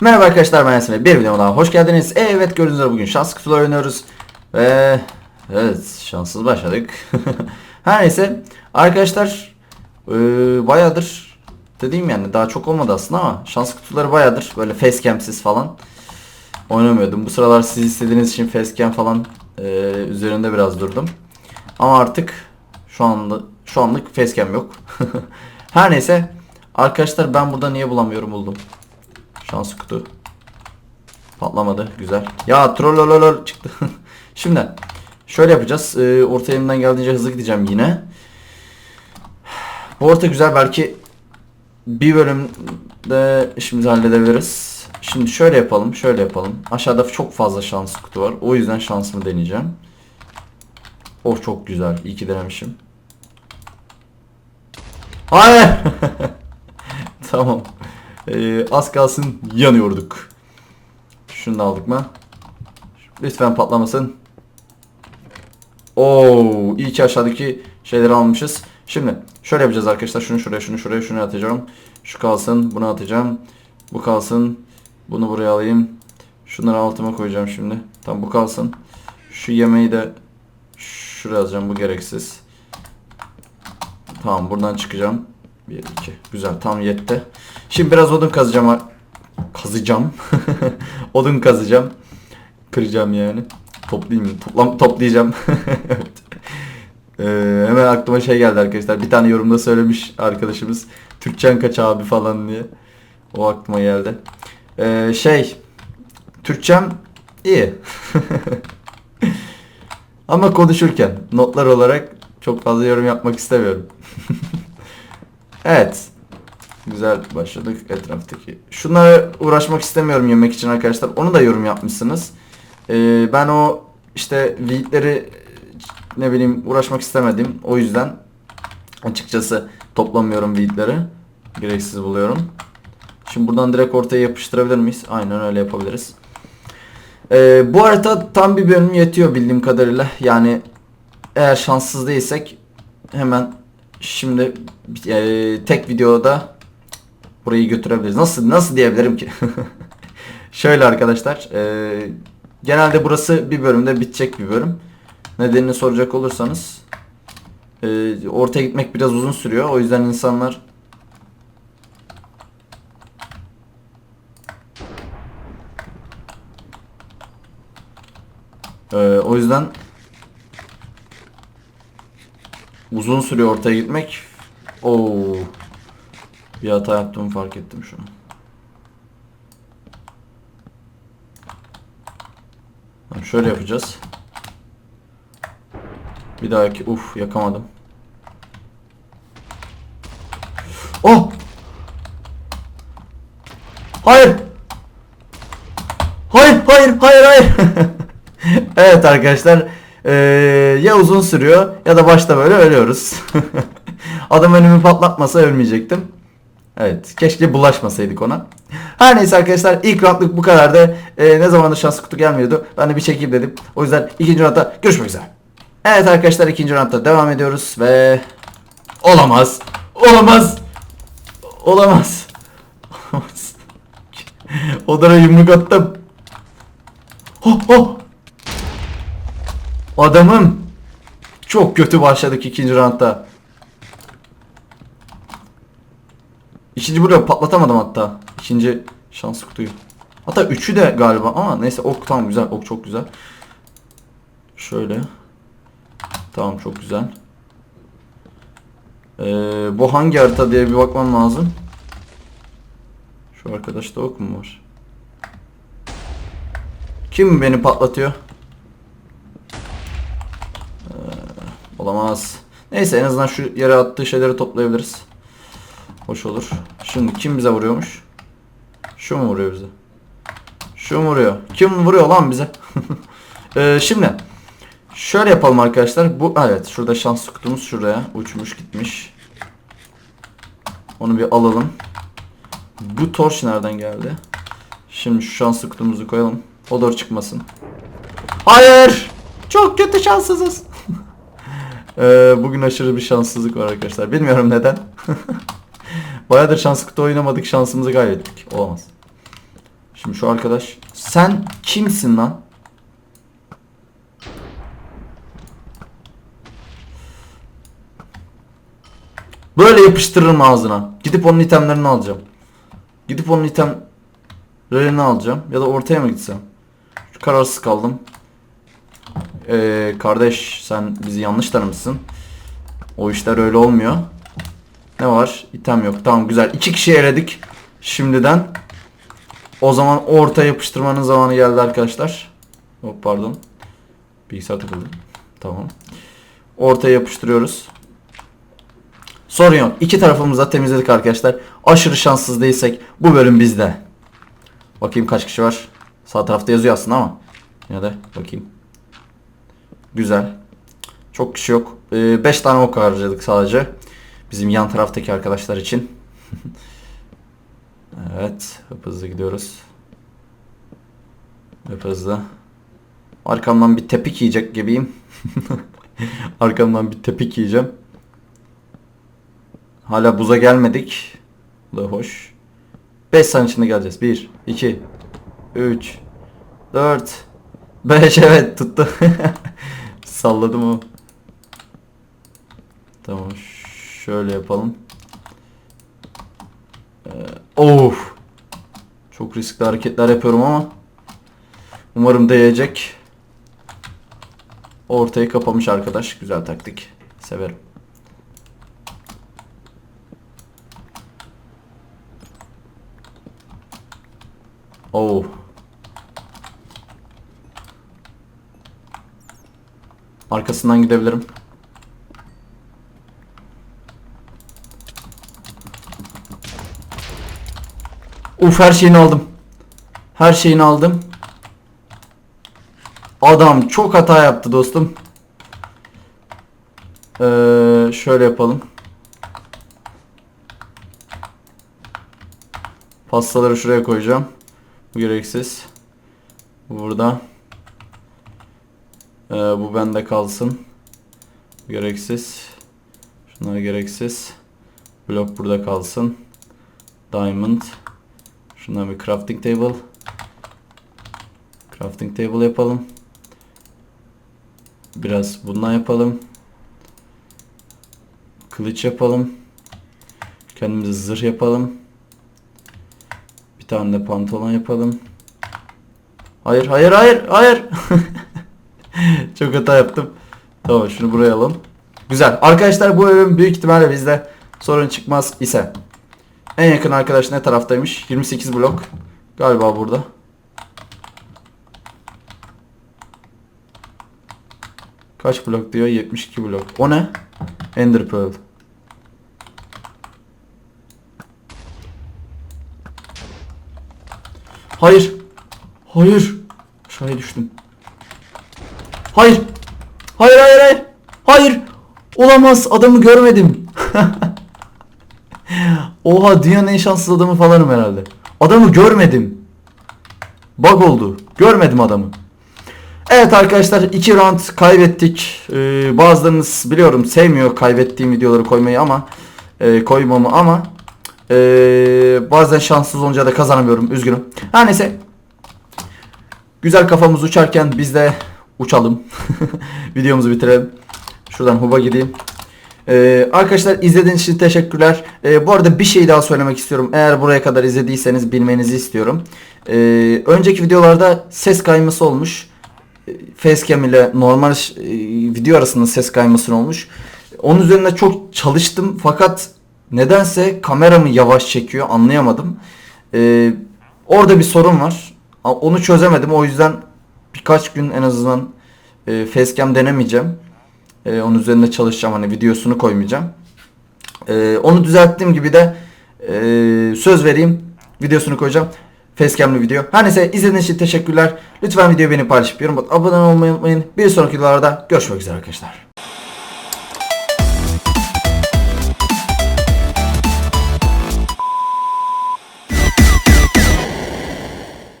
Merhaba arkadaşlar ben Yasin. Bir videoma daha hoş geldiniz. Evet gördüğünüz üzere bugün şans kutuları oynuyoruz. Ve evet şanssız başladık. Her neyse arkadaşlar e, bayağıdır dediğim yani daha çok olmadı aslında ama şans kutuları bayağıdır böyle facecam'siz falan oynamıyordum. Bu sıralar siz istediğiniz için facecam falan e, üzerinde biraz durdum. Ama artık şu anda şu anlık facecam yok. Her neyse arkadaşlar ben burada niye bulamıyorum buldum. Şans kutu. Patlamadı. Güzel. Ya trollololol çıktı. Şimdi şöyle yapacağız. Ee, orta elimden geldiğince hızlı gideceğim yine. Bu orta güzel. Belki bir bölümde işimizi halledebiliriz. Şimdi şöyle yapalım. Şöyle yapalım. Aşağıda çok fazla şans kutu var. O yüzden şansımı deneyeceğim. Oh çok güzel. İyi ki denemişim. Hayır. tamam. Ee, az kalsın yanıyorduk. Şunu da aldık mı? Lütfen patlamasın. Oo, iyi ki aşağıdaki şeyleri almışız. Şimdi şöyle yapacağız arkadaşlar. Şunu şuraya, şunu şuraya, şunu atacağım. Şu kalsın, bunu atacağım. Bu kalsın. Bunu buraya alayım. Şunları altıma koyacağım şimdi. Tamam bu kalsın. Şu yemeği de şuraya alacağım. Bu gereksiz. Tamam buradan çıkacağım. 1 2. Güzel tam yetti. Şimdi biraz odun kazacağım. Kazacağım. odun kazacağım. Kıracağım yani. Toplayayım? Toplam toplayacağım. evet. Ee, hemen aklıma şey geldi arkadaşlar. Bir tane yorumda söylemiş arkadaşımız. Türkçen kaç abi falan diye. O aklıma geldi. Ee, şey. Türkçem iyi. Ama konuşurken notlar olarak çok fazla yorum yapmak istemiyorum. Evet. Güzel başladık etraftaki. Şunlara uğraşmak istemiyorum yemek için arkadaşlar. Onu da yorum yapmışsınız. Ee, ben o işte weedleri ne bileyim uğraşmak istemedim. O yüzden açıkçası toplamıyorum weedleri. Gereksiz buluyorum. Şimdi buradan direkt ortaya yapıştırabilir miyiz? Aynen öyle yapabiliriz. Ee, bu harita tam bir bölüm yetiyor bildiğim kadarıyla. Yani eğer şanssız değilsek hemen şimdi e, tek videoda burayı götürebiliriz. Nasıl nasıl diyebilirim ki? Şöyle arkadaşlar, e, genelde burası bir bölümde bitecek bir bölüm. Nedenini soracak olursanız e, ortaya gitmek biraz uzun sürüyor. O yüzden insanlar e, o yüzden uzun sürüyor ortaya gitmek. Oo. Bir hata yaptığımı fark ettim şu an. Tamam, Şöyle yapacağız. Bir dahaki uf yakamadım. Oh! Hayır! Hayır, hayır, hayır, hayır. evet arkadaşlar. Eee, ya uzun sürüyor ya da başta böyle ölüyoruz. Adam önümü patlatmasa ölmeyecektim. Evet. Keşke bulaşmasaydık ona. Her neyse arkadaşlar ilk roundluk bu kadardı. Ee, ne zamandır şans kutu gelmiyordu. Ben de bir çekeyim dedim. O yüzden ikinci roundda görüşmek üzere. Evet arkadaşlar ikinci roundda devam ediyoruz ve olamaz. Olamaz. Olamaz. Olamaz. Odara yumruk attım. Oh oh. Adamım. Çok kötü başladık ikinci roundda. İkinci burada patlatamadım hatta. İkinci şans kutuyu. Hatta üçü de galiba ama neyse ok tamam güzel. Ok çok güzel. Şöyle. Tamam çok güzel. Ee, bu hangi harita diye bir bakmam lazım. Şu arkadaşta ok mu var? Kim beni patlatıyor? Ee, olamaz. Neyse en azından şu yere attığı şeyleri toplayabiliriz. Hoş olur. Şimdi kim bize vuruyormuş? Şu mu vuruyor bize? Şu mu vuruyor? Kim vuruyor lan bize? Ee, şimdi şöyle yapalım arkadaşlar. Bu evet şurada şans kutumuz şuraya uçmuş gitmiş. Onu bir alalım. Bu torch nereden geldi? Şimdi şu şanslı kutumuzu koyalım. O doğru çıkmasın. Hayır! Çok kötü şanssızız. Ee, bugün aşırı bir şanssızlık var arkadaşlar. Bilmiyorum neden. Bayağıdır şans kutu oynamadık şansımızı kaybettik. Olamaz. Şimdi şu arkadaş. Sen kimsin lan? Böyle yapıştırırım ağzına. Gidip onun itemlerini alacağım. Gidip onun itemlerini alacağım. Ya da ortaya mı gitsem? Kararsız kaldım. Ee, kardeş sen bizi yanlış tanımışsın. O işler öyle olmuyor. Ne var? İtem yok. Tamam güzel. İki kişi eledik. Şimdiden. O zaman orta yapıştırmanın zamanı geldi arkadaşlar. Hop pardon. Bilgisayar takıldı. Tamam. Ortaya yapıştırıyoruz. Sorun yok. İki tarafımızı da temizledik arkadaşlar. Aşırı şanssız değilsek bu bölüm bizde. Bakayım kaç kişi var. Sağ tarafta yazıyor aslında ama. Yine de bakayım. Güzel. Çok kişi yok. 5 tane ok harcadık sadece. Bizim yan taraftaki arkadaşlar için. evet. Hıp hızlı gidiyoruz. Hıp hızlı. Arkamdan bir tepik yiyecek gibiyim. Arkamdan bir tepik yiyeceğim. Hala buza gelmedik. Bu da hoş. 5 saniye içinde geleceğiz. 1, 2, 3, 4, 5 evet tuttu. Salladım o. Tamam şöyle yapalım. Ee, of. Çok riskli hareketler yapıyorum ama umarım değecek. Ortayı kapamış arkadaş. Güzel taktik. Severim. Oh. Arkasından gidebilirim. Uf her şeyini aldım. Her şeyini aldım. Adam çok hata yaptı dostum. Ee, şöyle yapalım. Pastaları şuraya koyacağım. Bu gereksiz. Bu burada. Ee, bu bende kalsın. Gereksiz. Şunlar gereksiz. Blok burada kalsın. Diamond. Şundan bir crafting table. Crafting table yapalım. Biraz bundan yapalım. Kılıç yapalım. Kendimize zırh yapalım. Bir tane de pantolon yapalım. Hayır hayır hayır hayır. Çok hata yaptım. Tamam şunu buraya alalım. Güzel. Arkadaşlar bu bölüm büyük ihtimalle bizde sorun çıkmaz ise. En yakın arkadaş ne taraftaymış? 28 blok. Galiba burada. Kaç blok diyor? 72 blok. O ne? Ender Pearl. Hayır. Hayır. Aşağıya düştüm. Hayır. Hayır hayır hayır. Hayır. Olamaz. Adamı görmedim. Oha dünyanın en şanssız adamı falanım herhalde. Adamı görmedim. Bug oldu. Görmedim adamı. Evet arkadaşlar iki round kaybettik. Ee, bazılarınız biliyorum sevmiyor kaybettiğim videoları koymayı ama e, koymamı ama e, bazen şanssız olunca da kazanamıyorum. Üzgünüm. Her neyse. Güzel kafamız uçarken biz de uçalım. Videomuzu bitirelim. Şuradan huba gideyim. Ee, arkadaşlar izlediğiniz için teşekkürler. Ee, bu arada bir şey daha söylemek istiyorum. Eğer buraya kadar izlediyseniz bilmenizi istiyorum. Ee, önceki videolarda ses kayması olmuş. Ee, Facecam ile normal e, video arasında ses kayması olmuş. Onun üzerinde çok çalıştım fakat nedense kameramı yavaş çekiyor anlayamadım. Ee, orada bir sorun var. Onu çözemedim o yüzden birkaç gün en azından e, Facecam denemeyeceğim. Ee, onun üzerinde çalışacağım hani videosunu koymayacağım. Ee, onu düzelttiğim gibi de e, söz vereyim videosunu koyacağım. Facecam'lı video. Her neyse izlediğiniz için teşekkürler. Lütfen videoyu beğenip paylaşıp yorum abone olmayı unutmayın. Bir sonraki videolarda görüşmek üzere arkadaşlar.